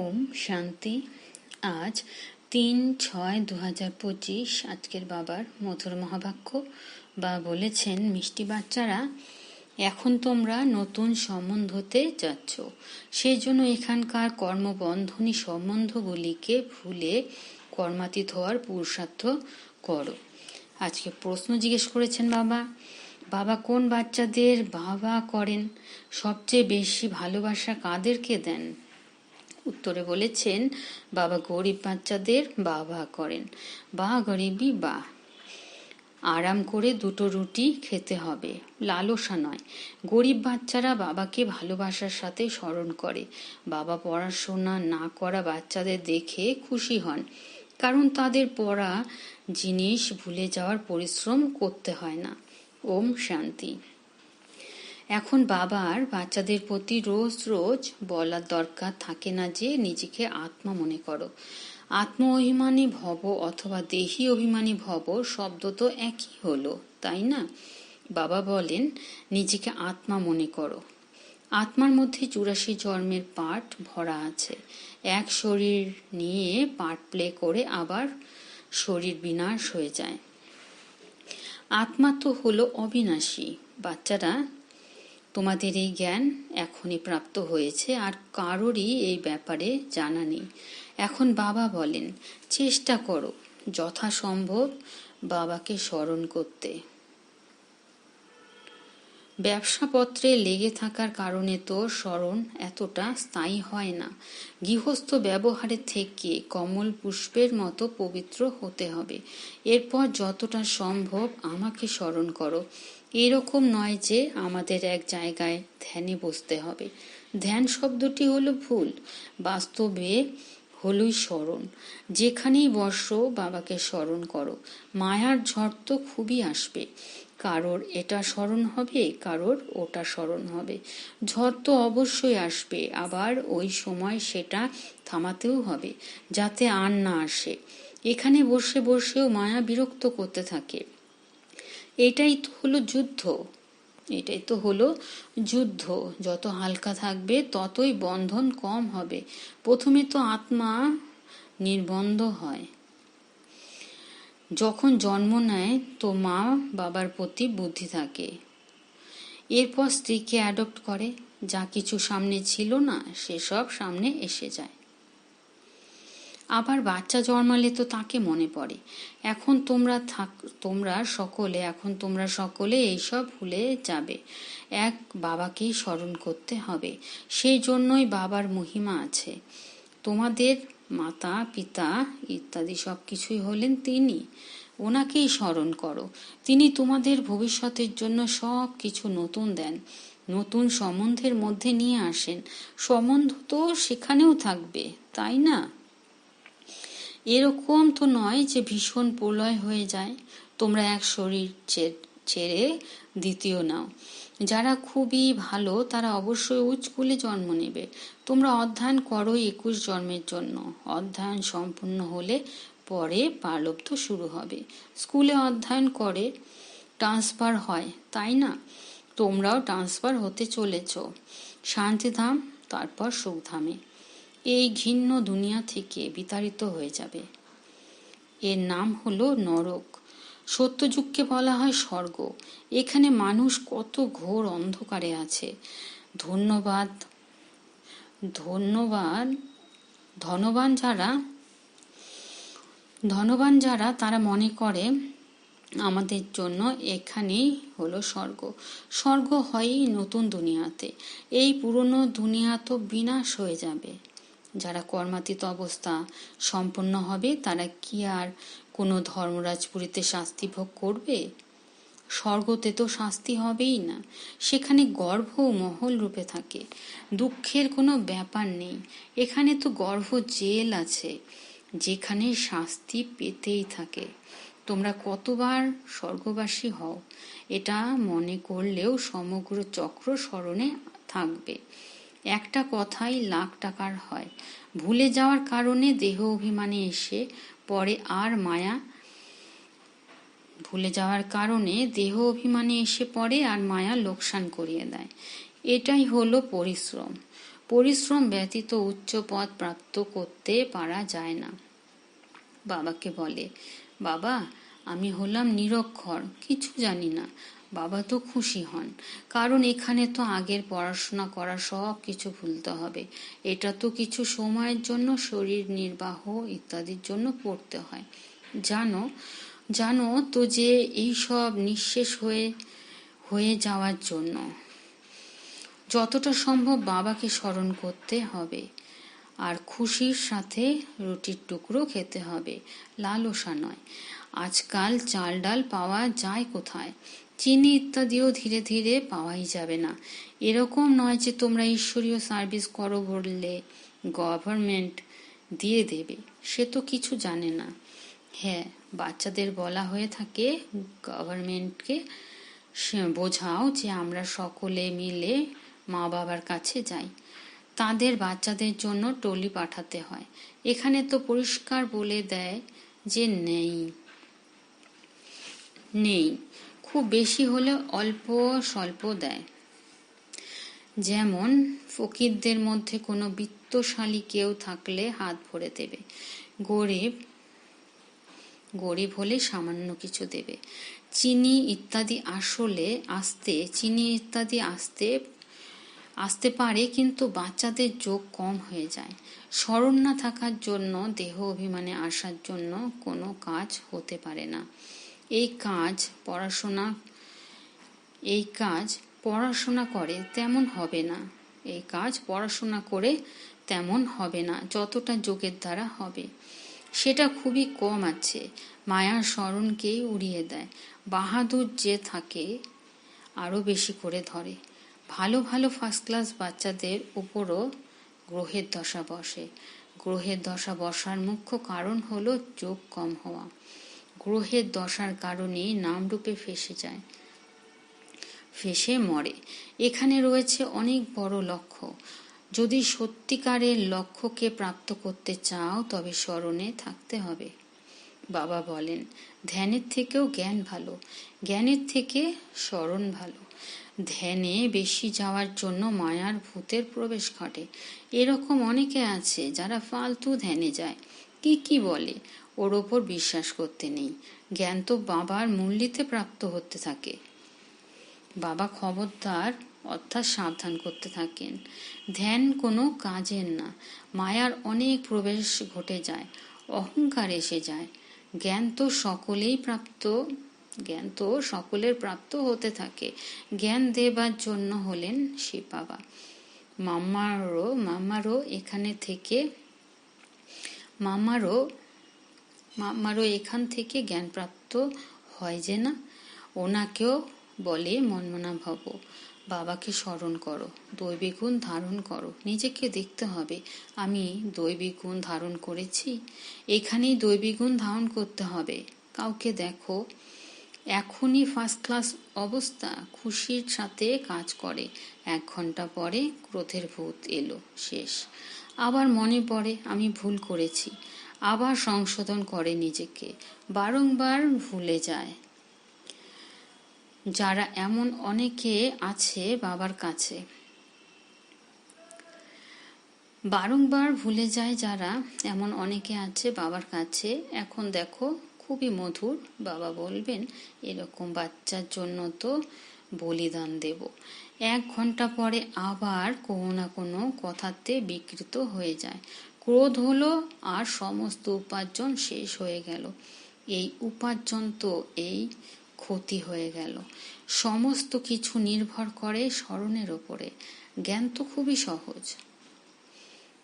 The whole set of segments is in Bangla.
ওম শান্তি। আজ তিন ছয় দু হাজার পঁচিশ, আজকের বাবার মধুর মহাবাক্য বা বলেছেন, মিষ্টি বাচ্চারা, এখন তোমরা নতুন সম্বন্ধতে যাচ্ছ। সেই জন্য এখানকার কর্মবন্ধনী সম্বন্ধগুলিকে ভুলে কর্মাতীত হওয়ার পুরুষার্থ করো। আজকে প্রশ্ন জিজ্ঞেস করেছেন বাবা বাবা, কোন বাচ্চাদের বাবা করেন? সবচেয়ে বেশি ভালোবাসা কাদেরকে দেন? উত্তরে বলেছেন, বাবা গরিব বাচ্চাদের বাবা করেন, বা গরিবই বা। আরাম করে দুটো রুটি খেতে হবে, লালসা নয়। গরিব বাচ্চারা বাবাকে ভালোবাসার সাথে স্মরণ করে। বাবা পড়াশোনা না করা বাচ্চাদের দেখে খুশি হন, কারণ তাদের পড়া জিনিস ভুলে যাওয়ার পরিশ্রম করতে হয় না। ওম শান্তি। এখন বাবার বাচ্চাদের প্রতি রোজ রোজ বলার দরকার থাকে না যে নিজেকে আত্মা মনে করো। আত্ম অভিমানী ভব অথবা দেহি অভিমানী ভব শব্দ তো একই হলো, তাই না? বাবা বলেন, নিজেকে আত্মা মনে করো। আত্মার মধ্যে চুরাশি জন্মের পাঠ ভরা আছে। এক শরীর নিয়ে পাঠ প্লে করে আবার শরীর বিনাশ হয়ে যায়। আত্মা তো হলো অবিনাশী। বাচ্চারা তোমাদের এই জ্ঞান এখনই প্রাপ্ত হয়েছে, আর কারোরই এই ব্যাপারে জানা নেই। এখন বাবা বলেন, চেষ্টা করো, যথাসম্ভব বাবাকে স্মরণ করতে। ব্যবসাপত্রে লেগে থাকার কারণে তো স্মরণ এতটা স্থায়ী হয় না। গৃহস্থ ব্যবহারের থেকে কমল পুষ্পের মতো পবিত্র হতে হবে। এরপর যতটা সম্ভব আমাকে স্মরণ করো। এরকম নয় যে আমাদের এক জায়গায় ধ্যানে বসতে হবে। ধ্যান শব্দটি হলো ভুল। বাস্তবে হলই স্মরণ। যেখানেই বসো, বাবাকে স্মরণ করো। মায়ার ঝড় তো খুবই আসবে। কারোর এটা স্মরণ হবে, কারোর ওটা স্মরণ হবে। ঝড় তো অবশ্যই আসবে, আবার ওই সময় সেটা থামাতেও হবে, যাতে আর না আসে। এখানে বসে বসেও মায়া বিরক্ত করতে থাকে। এটাই তো হলো যুদ্ধ। এটাই তো হলো যুদ্ধ। যত হালকা থাকবে, ততই বন্ধন কম হবে। প্রথমে তো আত্মা নির্বন্ধ হয়। যখন জন্ম নেয়, তো মা বাবার প্রতি বুদ্ধি থাকে। এরপর স্ত্রীকে অ্যাডপ্ট করে। যা কিছু সামনে ছিল না, সেসব সামনে এসে যায়। আবার বাচ্চা জন্মালে তো তাকে মনে পড়ে। এখন তোমরা থাক, তোমরা সকলে, এখন তোমরা সকলে এইসব ভুলে যাবে। এক বাবাকেই স্মরণ করতে হবে। সেই জন্যই বাবার মহিমা আছে। তোমাদের মাতা, পিতা ইত্যাদি সব কিছুই হলেন তিনি। ওনাকেই স্মরণ করো। তিনি তোমাদের ভবিষ্যতের জন্য সব কিছু নতুন দেন। নতুন সম্বন্ধের মধ্যে নিয়ে আসেন। সম্বন্ধ তো সেখানেও থাকবে, তাই না? এরকম তো নয় যে ভীষণ প্রলয় হয়ে যায়। তোমরা এক শরীর ছেড়ে দ্বিতীয় নাও। যারা খুবই ভালো, তারা অবশ্যই উচ্চকুলে জন্ম নেবে। তোমরা অধ্যয়ন করো একুশ জন্মের জন্য। অধ্যয়ন সম্পূর্ণ হলে পরে পারলব্ধ শুরু হবে। স্কুলে অধ্যয়ন করে ট্রান্সফার হয়, তাই না? তোমরাও ট্রান্সফার হতে চলেছ। শান্তিধাম, তারপর সুখধামে। এই ঘিন্ন দুনিয়া থেকে বিতাড়িত হয়ে যাবে। এর নাম হলো নরক। সত্যযুগকে বলা হয় স্বর্গ। এখানে মানুষ কত ঘোর অন্ধকারে আছে। ধন্যবাদ। ধন্যবাদ। ধনবান যারা ধনবান যারা, তারা মনে করে আমাদের জন্য এখানেই হলো স্বর্গ। স্বর্গ হয়ই নতুন দুনিয়াতে। এই পুরনো দুনিয়া তো বিনাশ হয়ে যাবে। যারা কর্মাতীত অবস্থা সম্পন্ন হবে, তারা কি আর কোনো ধর্মরাজপুরীতে শাস্তি ভোগ করবে? স্বর্গতে তো শাস্তি হবেই না। সেখানে গর্ভ মহল রূপে থাকে। দুঃখের কোনো ব্যাপার নেই। এখানে তো গর্ভ জেল আছে, যেখানে শাস্তি পেতেই থাকে। তোমরা কতবার স্বর্গবাসী হও, এটা মনে করলেও সমগ্র চক্র স্মরণে থাকবে। একটা কথাই লাখ টাকার হয়। ভুলে যাওয়ার কারণে দেহ অভিমানে এসে পরে আর মায়া। ভুলে যাওয়ার কারণে দেহ অভিমানে এসে পড়ে আর মায়া লোকসান করিয়ে দেয়। এটাই হলো পরিশ্রম। পরিশ্রম ব্যতীত উচ্চ পদ প্রাপ্ত করতে পারা যায় না। বাবাকে বলে, বাবা, আমি হলাম নিরক্ষর, কিছু জানি না। বাবা তো খুশি হন। কারণ এখানে তো আগের পড়াশোনা করা সব কিছু ভুলতে হবে। এটা তো কিছু সময়ের জন্য, শরীর নির্বাহ ইত্যাদির জন্য পড়তে হয়। জানো জানো তো যে এই সব নিঃশেষ হয়ে হয়ে যাওয়ার জন্য। যতটা সম্ভব বাবাকে স্মরণ করতে হবে। আর খুশির সাথে রুটির টুকরো খেতে হবে। লালসা নয়। আজকাল চাল ডাল পাওয়া যায় কোথায়? চিনি ইত্যাদিও ধীরে ধীরে পাওয়াই যাবে না। এরকম নয় যে তোমরা ঈশ্বরীয় সার্ভিস করো বললে গভর্নমেন্ট দিয়ে দেবে, সে তো কিছু জানে না। হ্যাঁ বাচ্চাদের বলা হয়ে থাকে, গভর্নমেন্টকে বোঝাও যে আমরা সকলে মিলে মা বাবার কাছে যাই। তাদের বাচ্চাদের জন্য টলি পাঠাতে হয়। এখানে তো পরিষ্কার বলে দেয় যে নেই। নেই। খুব বেশি হলে অল্প স্বল্প দেয়। যেমন, ফকিরদের মধ্যে কোনো বিত্তশালী কেউ থাকলে হাত ভরে দেবে। গরিব গরিব হলে সামান্য কিছু দেবে। চিনি ইত্যাদি আসলে আসতে, চিনি ইত্যাদি আসতে আসতে পারে কিন্তু বাচ্চাদের যোগ কম হয়ে যায়। স্মরণ না থাকার জন্য, দেহ অভিমানে আসার জন্য কোনো কাজ হতে পারে না। এই কাজ পড়াশোনা, এই কাজ পড়াশোনা করে তেমন হবে না। এই কাজ পড়াশোনা করে তেমন হবে না, যতটা যোগের দ্বারা হবে। সেটা খুবই কম আছে। মায়ার স্মরণকেই উড়িয়ে দেয়। বাহাদুর যে থাকে, আরও বেশি করে ধরে। ভালো ভালো ফার্স্ট ক্লাস বাচ্চাদের উপরও গ্রহের দশা বসে। গ্রহের দশা বসার মুখ্য কারণ হলো যোগ কম হওয়া। গ্রহের দশার কারণে নামরূপে ফেসে যায়, ফেসে মরে। এখানে রয়েছে অনেক বড় লক্ষ্য। যদি সত্যিকারের লক্ষ্যকে প্রাপ্ত করতে চাও, তবে স্মরণে থাকতে হবে। বাবা বলেন, ধ্যানের থেকেও জ্ঞান ভালো। জ্ঞানের থেকে স্মরণ ভালো। ধ্যানে বেশি যাওয়ার জন্য মায়ার ভূতের প্রবেশ ঘটে। এরকম অনেকে আছে যারা ফালতু ধ্যানে যায়। কি কি বলে? ওর ওপর বিশ্বাস করতে নেই। জ্ঞান তো বাবার মূল্যিতে প্রাপ্ত হতে থাকে। বাবা খবরদার, অর্থাৎ সাবধান করতে থাকেন। ধ্যান কোনো কাজের না। মায়ার অনেক প্রবেশ ঘটে যায়, অহংকার এসে যায়। জ্ঞান তো সকলেই প্রাপ্ত, জ্ঞান তো সকলের প্রাপ্ত হতে থাকে। জ্ঞান দেবার জন্য হলেন শিব বাবা। মাম্মারও মাম্মারও এখানে থেকে মাম্মারও মাম্মারও এখান থেকে জ্ঞান প্রাপ্ত হয় যে না, ওনাকেও বলে মনমনা ভব, বাবাকে স্মরণ করো, দৈবিক গুণ ধারণ করো, নিজেকে দেখতে হবে, আমি দৈবিক গুণ ধারণ করেছি, এখানেই দৈবিক গুণ ধারণ করতে হবে, কাউকে দেখো, এখনই ফার্স্ট ক্লাস অবস্থা, খুশির সাথে কাজ করে, এক ঘণ্টা পরে ক্রোধের ভূত এলো, শেষ, আবার মনে পড়ে, আমি ভুল করেছি আবার সংশোধন করে নিজেকে, বারংবার ভুলে যায়। যারা এমন অনেকে আছে বাবার কাছে। বারংবার ভুলে যায় যারা, এমন অনেকে আছে বাবার কাছে। এখন দেখো, খুবই মধুর বাবা বলবেন, এরকম বাচ্চার জন্য তো বলিদান দেব। এক ঘণ্টা পরে আবার কোনো না কোনো কথাতে বিকৃত হয়ে যায়। ক্রোধ হলো আর সমস্ত উপার্জন শেষ হয়ে গেল। এই উপার্জন তো এই ক্ষতি হয়ে গেল। সমস্ত কিছু নির্ভর করে স্মরণের ওপরে। জ্ঞান তো খুবই সহজ।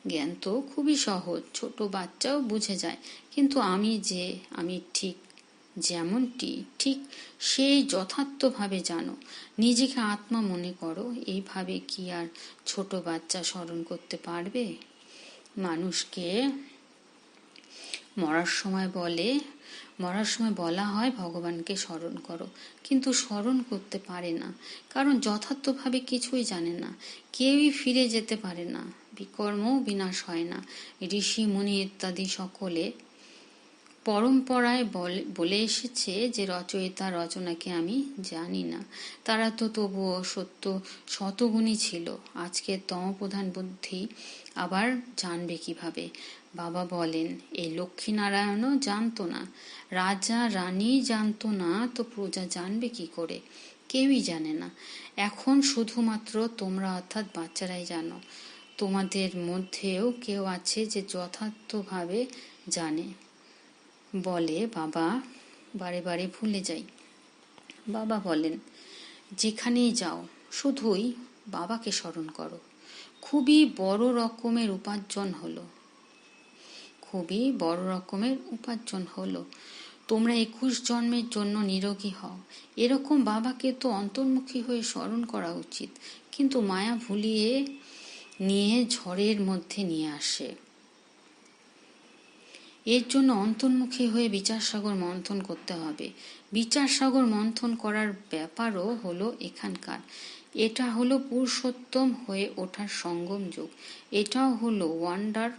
জ্ঞান তো খুবই সহজ। ছোট বাচ্চাও বুঝে যায়। কিন্তু আমি যে, আমি ঠিক যেমনটি, ঠিক সেই যথার্থভাবে জানো। নিজেকে আত্মা মনে করো। এইভাবে কি আর ছোট বাচ্চা স্মরণ করতে পারবে? মানুষকে মরার সময় বলে, মরার সময় বলা হয় ভগবানকে স্মরণ করো। কিন্তু স্মরণ করতে পারে না। কারণ যথার্থভাবে কিছুই জানে না। কেউই ফিরে যেতে পারে না। বিকর্ম বিনাশ হয় না। ঋষি, মুনি ইত্যাদি সকলে পরম্পরায় বলে এসেছে যে রচয়িতা রচনাকে আমি জানি না। তারা তো তবুও সত্য শতগুণী ছিল। আজকের তমপ্রধান বুদ্ধি আবার জানবে কীভাবে? বাবা বলেন এই লক্ষ্মীনারায়ণও জানতো না। রাজা, রানী জানতো না, তো প্রজা জানবে কি করে? কেউই জানে না। এখন শুধুমাত্র তোমরা অর্থাৎ বাচ্চারাই জানো। তোমাদের মধ্যেও কেউ আছে যে যথার্থভাবে জানে। বলে, বাবা, বারে বারে ভুলে যাই। বাবা বলেন, যেখানেই যাও, শুধুই বাবাকে স্মরণ করো। খুবই বড় রকমের উপার্জন হলো। খুবই বড় রকমের উপার্জন হলো। তোমরা একুশ জন্মের জন্য নিরোগী হও। এরকম বাবাকে তো অন্তর্মুখী হয়ে স্মরণ করা উচিত। কিন্তু মায়া ভুলিয়ে নিয়ে ঝড়ের মধ্যে নিয়ে আসে। এর জন্য অন্তর্মুখী হয়ে বিচারসাগর মন্থন করতে হবে। বিচার সাগর মন্থন করার ব্যাপারও হলো এখানকার। এটা হলো পুরুষোত্তম হয়ে ওঠার সঙ্গম যুগ। এটাও হলো ওয়ান্ডার,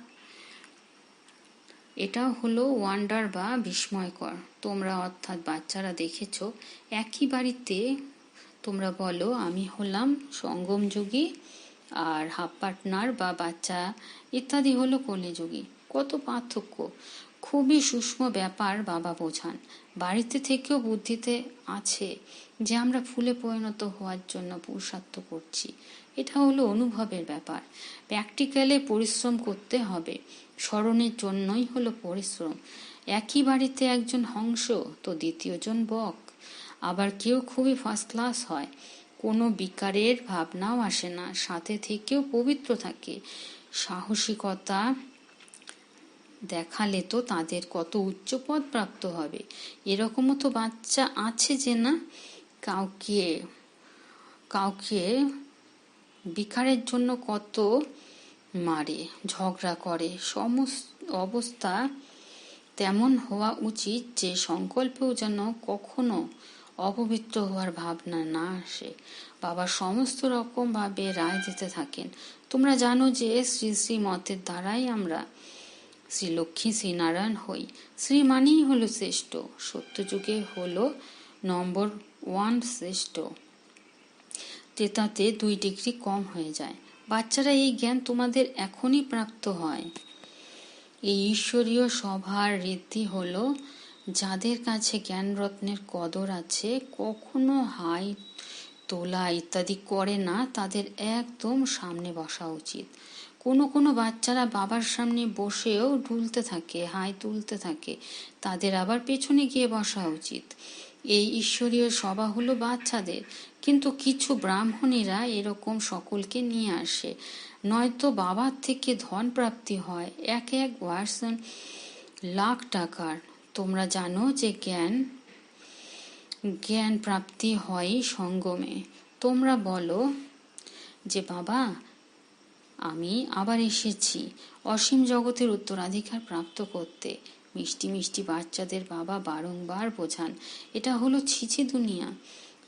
এটাও হলো ওয়ান্ডার বা বিস্ময়কর। তোমরা অর্থাৎ বাচ্চারা দেখেছ, একই বাড়িতে তোমরা বলো, আমি হলাম সঙ্গম যোগী আর হাফ পার্টনার বা বাচ্চা ইত্যাদি হলো কলিযোগী। কত পার্থক্য। খুবই সূক্ষ্ম ব্যাপার, বাবা বোঝান। বাড়িতে থেকেও বুদ্ধিতে আছে যে আমরা ফুলে পরিণত হওয়ার জন্য পুরুষার্থ করছি। এটা হলো অনুভবের ব্যাপার। প্র্যাকটিক্যালে পরিশ্রম করতে হবে। স্মরণের জন্যই হলো পরিশ্রম। একই বাড়িতে একজন হংস, তো দ্বিতীয়জন বক। আবার কেউ খুবই ফার্স্ট ক্লাস হয়। কোনো বিকারের ভাবনাও আসে না। সাথে থেকেও পবিত্র থাকে। সাহসিকতা দেখালে তো তাদের কত উচ্চ পদ প্রাপ্ত হবে। এরকমও তো বাচ্চা আছে যে না? কাউকে কাউকে বিকারের জন্য কত মারে, ঝগড়া করে। সমস্ত অবস্থা তেমন হওয়া উচিত যে সংকল্পেও যেন কখনো অপবিত্র হওয়ার ভাবনা না আসে। বাবা সমস্ত রকম ভাবে রায় দিতে থাকেন। তোমরা জানো যে শ্রী শ্রী মতের দ্বারাই আমরা শ্রী লক্ষ্মী শ্রীনারায়ণ হই। শ্রী মানেই হলো শ্রেষ্ঠ। সত্যযুগে হলো নম্বর ওয়ান শ্রেষ্ঠ। তেতাতে দুই ডিগ্রি কম হয়ে যায়। বাচ্চারা এই জ্ঞান তোমাদের এখনই প্রাপ্ত হয়। এই ঈশ্বরীয় সভার রীতি হলো, যাদের কাছে জ্ঞান রত্নের কদর আছে, কখনো হাই তোলা ইত্যাদি করে না, তাদের একদম সামনে বসা উচিত। কোনো কোনো বাচ্চারা বাবার সামনে বসেও ঢুলতে থাকে, হাই তুলতে থাকে। তাদের আবার পেছনে গিয়ে বসা উচিত। এই ঈশ্বরীয় সভা হলো বাচ্চাদের, কিন্তু কিছু ব্রাহ্মণীরা এরকম সকলকে নিয়ে আসে। নয়তো বাবার থেকে ধন প্রাপ্তি হয়, এক এক ওয়ার্সন লাখ টাকার। তোমরা জানো যে জ্ঞান জ্ঞান প্রাপ্তি হয় সঙ্গমে। তোমরা বলো যে, বাবা আমি আবার এসেছি। অসীম জগতের উত্তরাধিকার প্রাপ্ত করতে। মিষ্টি মিষ্টি বাচ্চাদের বাবা বারংবার বোঝান, এটা হলো ছিছি দুনিয়া।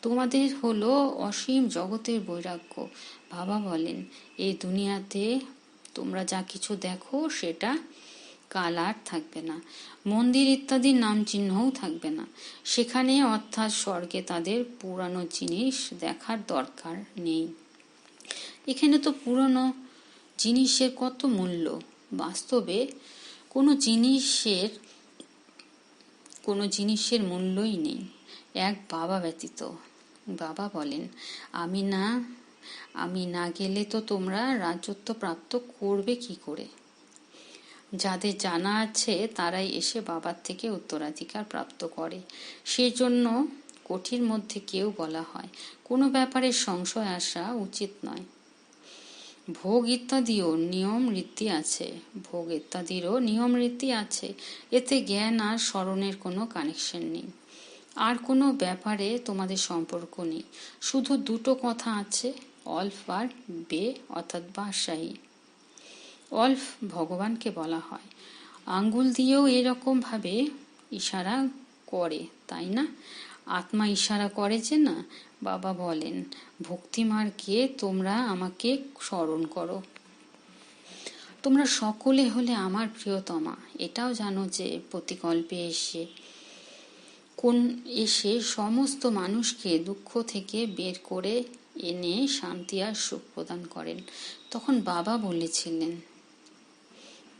তোমাদের হলো অসীম জগতের বৈরাগ্য। বাবা বলেন এই দুনিয়াতে তোমরা যা কিছু দেখো, সেটা কাল আর থাকবে না। মন্দির ইত্যাদির নাম চিহ্নও থাকবে না। সেখানে অর্থাৎ স্বর্গে তাদের পুরানো জিনিস দেখার দরকার নেই। এখানে তো পুরনো জিনিসের কত মূল্য? বাস্তবে কোনো জিনিসের কোনো জিনিসের মূল্যই নেই। এক বাবা ব্যতীত। বাবা বলেন, আমি না আমি না গেলে তো তোমরা রাজত্ব প্রাপ্ত করবে কি করে? যাদের জানা আছে, তারাই এসে বাবার থেকে উত্তরাধিকার প্রাপ্ত করে। সেজন্য কোঠির মধ্যে কেউ বলা হয়, কোনো ব্যাপারে সংশয় আসা উচিত নয়। ভোগ ইত্যাদিও নিয়ম রীতি আছে। ভোগ ইত্যাদিরও নিয়ম রীতি আছে। এতে জ্ঞান আর স্মরণের কোনো কানেকশন নেই। আর কোনো ব্যাপারে তোমাদের সম্পর্ক নেই। শুধু দুটো কথা আছে অল্ফ আর বে, অর্থাৎ বাদশাহী অল্ফ ভগবানকে বলা হয়। আঙ্গুল দিয়েও এরকম ভাবে ইশারা করে, তাই না? আত্মা ইশারা করে যে না বাবা বলেন ভক্তিমার্গে তোমরা আমাকে স্মরণ করো। তোমরা সকলে হলে আমার প্রিয়তমা। এটাও জানো যে প্রতিকল্পে এসে, কোন এসে সমস্ত মানুষকে দুঃখ থেকে বের করে এনে শান্তি আর সুখ প্রদান করেন। তখন বাবা বলেছিলেন,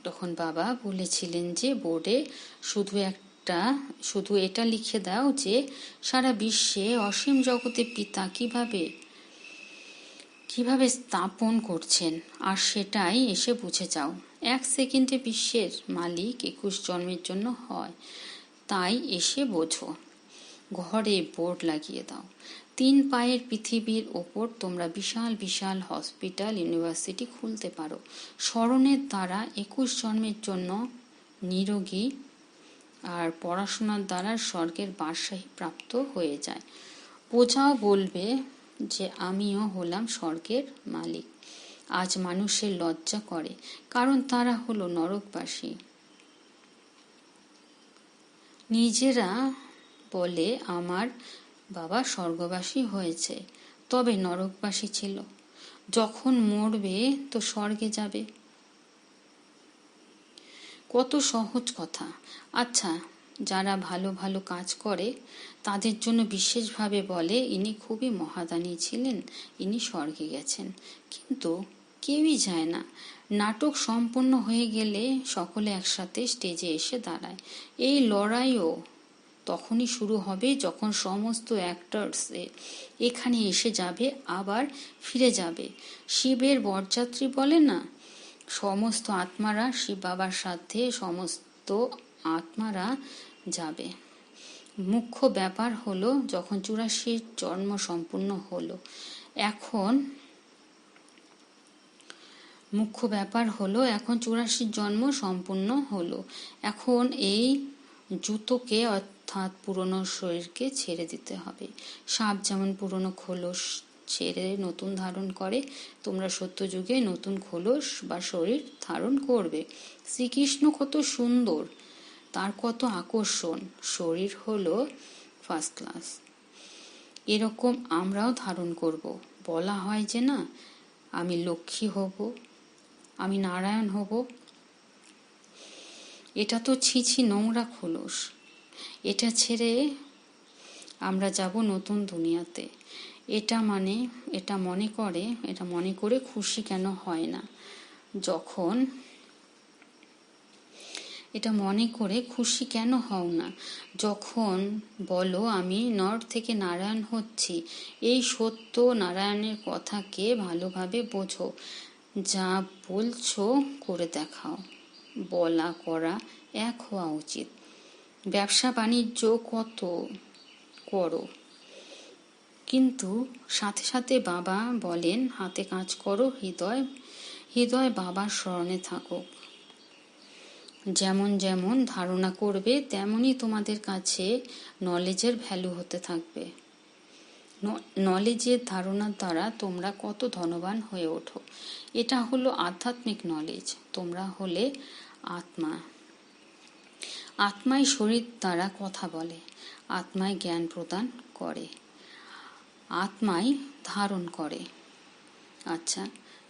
তখন বাবা বলেছিলেন যে বোর্ডে শুধু একটা, শুধু এটা লিখে দাও যে, সারা বিশ্বে অসীম জগতে পিতা কীভাবে কীভাবে স্থাপন করছেন, আর সেটাই এসে বুঝে যাও। এক সেকেন্ডে বিশ্বের মালিক একুশ জন্মের জন্য হয়, তাই এসে বোঝো। ঘরে বোর্ড লাগিয়ে দাও। তিন পায়ের পৃথিবীর ওপর তোমরা বিশাল বিশাল হসপিটাল, ইউনিভার্সিটি খুলতে পারো। স্মরণের দ্বারা একুশ জন্মের জন্য নিরোগী আর পড়াশোনার দ্বারা স্বর্গের বাদশাহী প্রাপ্ত হয়ে যায়। বোঝাও বলবে যে আমিও হলাম স্বর্গের মালিক। আজ মানুষের লজ্জা করে, কারণ তারা হলো নরকবাসী। নিজেরা বলে, আমার বাবা স্বর্গবাসী হয়েছে, তবে নরকবাসী ছিল। যখন মরবে তো স্বর্গে যাবে। কত সহজ কথা। আচ্ছা যারা ভালো ভালো কাজ করে, তাদের জন্য বিশেষভাবে বলে, ইনি খুবই মহাদানী ছিলেন, ইনি স্বর্গে গেছেন। কিন্তু কেউই যায় না। নাটক সম্পন্ন হয়ে গেলে সকলে একসাথে স্টেজে এসে দাঁড়ায়। এই লড়াইও তখনই শুরু হবে যখন সমস্ত অ্যাক্টার্স এখানে এসে যাবে, আবার ফিরে যাবে। শিবের বরযাত্রী বলে না? সমস্ত আত্মারা শিব বাবার সাথে সমস্ত আত্মারা যাবে। মুখ্য ব্যাপার হলো যখন চুরাশির জন্ম সম্পূর্ণ হলো। এখন মুখ্য ব্যাপার হলো এখন চুরাশির জন্ম সম্পূর্ণ হলো। এখন এই জুতোকে অর্থাৎ পুরনো শরীরকে ছেড়ে দিতে হবে। সাপ যেমন পুরনো খোলস ছেড়ে নতুন ধারণ করে, তোমরা সত্য যুগে নতুন খোলস বা শরীর ধারণ করবে। শ্রীকৃষ্ণ কত সুন্দর, তার কত আকর্ষণ। শরীর হলো ফার্স্ট ক্লাস এরকম আমরাও ধারণ করব। বলা হয় যে না, আমি লক্ষ্মী হব, আমি নারায়ণ হব। এটা তো ছি ছি নোংরা খোলস। এটা ছেড়ে আমরা যাব নতুন দুনিয়াতে। এটা মানে এটা মনে করে, এটা মনে করে খুশি কেন হয় না? যখন এটা মনে করে খুশি কেন হও না? যখন বলো, আমি নর থেকে নারায়ণ হচ্ছি। এই সত্য নারায়ণের কথাকে ভালোভাবে বোঝো। যা বলছো, করে দেখাও। বলা করা এক হওয়া উচিত। ব্যবসা বাণিজ্য কত করো? কিন্তু সাথে সাথে বাবা বলেন, হাতে কাজ করো, হৃদয় হৃদয় বাবার স্মরণে থাকুক যেমন যেমন ধারণা করবে, তেমনই তোমাদের কাছে নলেজের ভ্যালু হতে থাকবে। নলেজের ধারণার দ্বারা তোমরা কত ধনবান হয়ে ওঠো। এটা হলো আধ্যাত্মিক নলেজ তোমরা হলে আত্মা। আত্মাই শরীর দ্বারা কথা বলে আত্মায় জ্ঞান প্রদান করে। আত্মাই ধারণ করে। আচ্ছা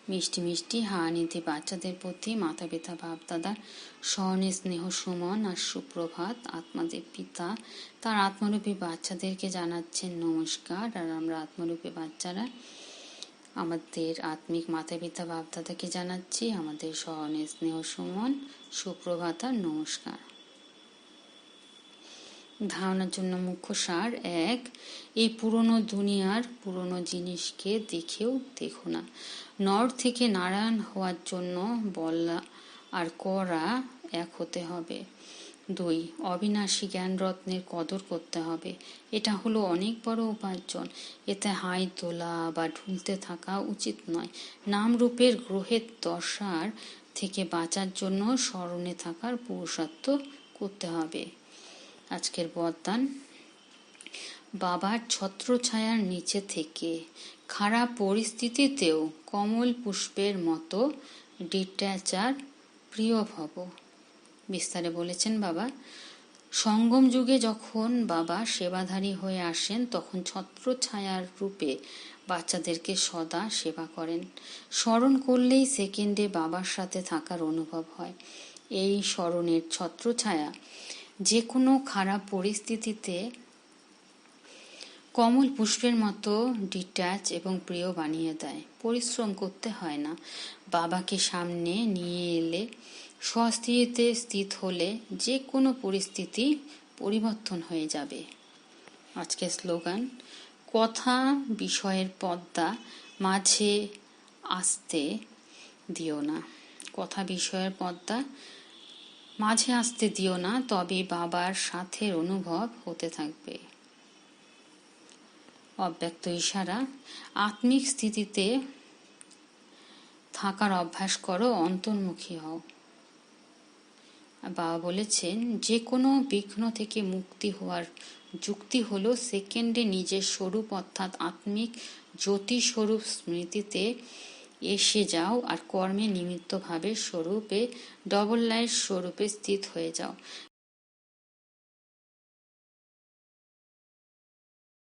মিষ্টি মিষ্টি হানিতে বাচ্চাদের প্রতি মাতা পিতা বাপ দাদার স্মরণে স্নেহ সুমন আর সুপ্রভাত আত্মাদের পিতা, তার আত্মরূপী বাচ্চাদেরকে জানাচ্ছেন নমস্কার। আর আমরা আত্মরূপী বাচ্চারা আমাদের আত্মিক মাতা পিতা বাপ দাদাকে জানাচ্ছি আমাদের স্মরণে স্নেহ সুমন, সুপ্রভাত আর নমস্কার। ধারণার জন্য মুখ্য সার এক, এই পুরনো দুনিয়ার পুরনো জিনিসকে দেখেও দেখো না। নর থেকে নারায়ণ হওয়ার জন্য বলা আর করা এক হতে হবে। দুই, অবিনাশী জ্ঞান রত্নের কদর করতে হবে। এটা হলো অনেক বড় উপার্জন। এতে হাই তোলা বা ঢুলতে থাকা উচিত নয়। নাম রূপের গ্রহের দশার থেকে বাঁচার জন্য স্মরণে থাকার পুরুষার্থ করতে হবে। আজকের বরদান বাবার ছত্রছায়ার নিচে থেকে খারাপ পরিস্থিতিতেও কমল পুষ্পের মতো ডিট্যাচার প্রিয় ভব। বিস্তারে বলেছেন বাবা, সঙ্গম যুগে যখন বাবা সেবাধারী হয়ে আসেন, তখন ছত্রছায়ার রূপে বাচ্চাদেরকে সদা সেবা করেন। স্মরণ করলেই সেকেন্ডে বাবার সাথে থাকার অনুভব হয়। এই স্মরণের ছত্রছায়া যে কোনো খারাপ পরিস্থিতিতে কমল পুষ্পের মতো ডিট্যাচ এবং প্রিয় বানিয়ে দেয়। পরিশ্রম করতে হয় না। বাবাকে সামনে নিয়ে এলে স্বস্তিতে স্থিত হলে যে কোনো পরিস্থিতি পরিবর্তন হয়ে যাবে। আজকের স্লোগান, কথা বিষয়ের পদ্মা মাঝে আসতে দিও না। কথা বিষয়ের পদ্মা মাঝে আসতে দিও না তবে বাবার সাথে অনুভব হতে থাকবে। অব্যক্ত ইশারা, আত্মিক স্থিতিতে থাকার অভ্যাস করো, অন্তর্মুখী হও। বাবা বলেছেন যে কোনো বিঘ্ন থেকে মুক্তি হওয়ার যুক্তি হলো সেকেন্ডে নিজের স্বরূপ, অর্থাৎ আত্মিক জ্যোতি স্বরূপ স্মৃতিতে এসে যাও আর কর্মে নিমিত্তভাবে স্বরূপে ডবল লাইন স্বরূপে স্থিত হয়ে যাও।